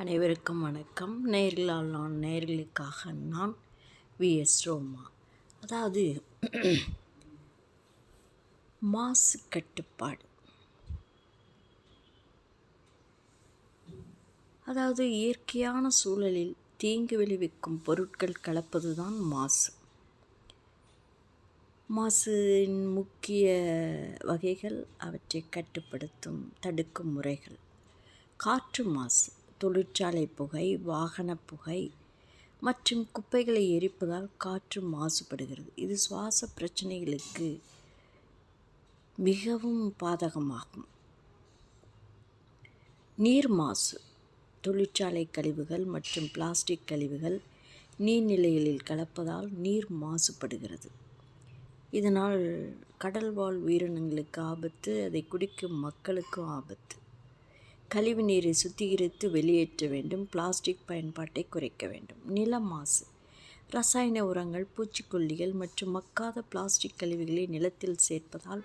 அனைவருக்கும் வணக்கம். நேர்களால் நான் நேர்களுக்காக நான் விஎஸ் ரோமா. அதாவது மாசு கட்டுப்பாடு. அதாவது இயற்கையான சூழலில் தீங்கு விளைவிக்கும் பொருட்கள் கலப்பது தான் மாசு. மாசின் முக்கிய வகைகள் அவற்றை கட்டுப்படுத்தும் தடுக்கும் முறைகள். காற்று மாசு. தொழிற்சாலை புகை வாகன புகை மற்றும் குப்பைகளை எரிப்பதால் காற்று மாசுபடுகிறது. இது சுவாச பிரச்சனைகளுக்கு மிகவும் பாதகமாகும். நீர் மாசு தொழிற்சாலை கழிவுகள் மற்றும் பிளாஸ்டிக் கழிவுகள் நீர்நிலைகளில் கலப்பதால் நீர் மாசுபடுகிறது. இதனால் கடல்வாழ் உயிரினங்களுக்கு ஆபத்து அதை குடிக்கும் மக்களுக்கும் ஆபத்து. கழிவு நீரை சுத்திகரித்து வெளியேற்ற வேண்டும். பிளாஸ்டிக் பயன்பாட்டை குறைக்க வேண்டும். நில மாசு. ரசாயன உரங்கள் பூச்சிக்கொல்லிகள் மற்றும் மக்காத பிளாஸ்டிக் கழிவுகளை நிலத்தில் சேர்ப்பதால்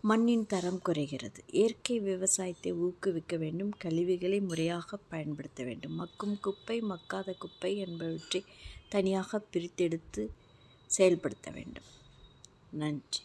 மண்ணின் தரம் குறைகிறது. இயற்கை விவசாயத்தை ஊக்குவிக்க வேண்டும். கழிவுகளை முறையாக பயன்படுத்த வேண்டும். மக்கும் குப்பை மக்காத குப்பை என்பவற்றை தனியாக பிரித்தெடுத்து செயல்படுத்த வேண்டும். நன்றி.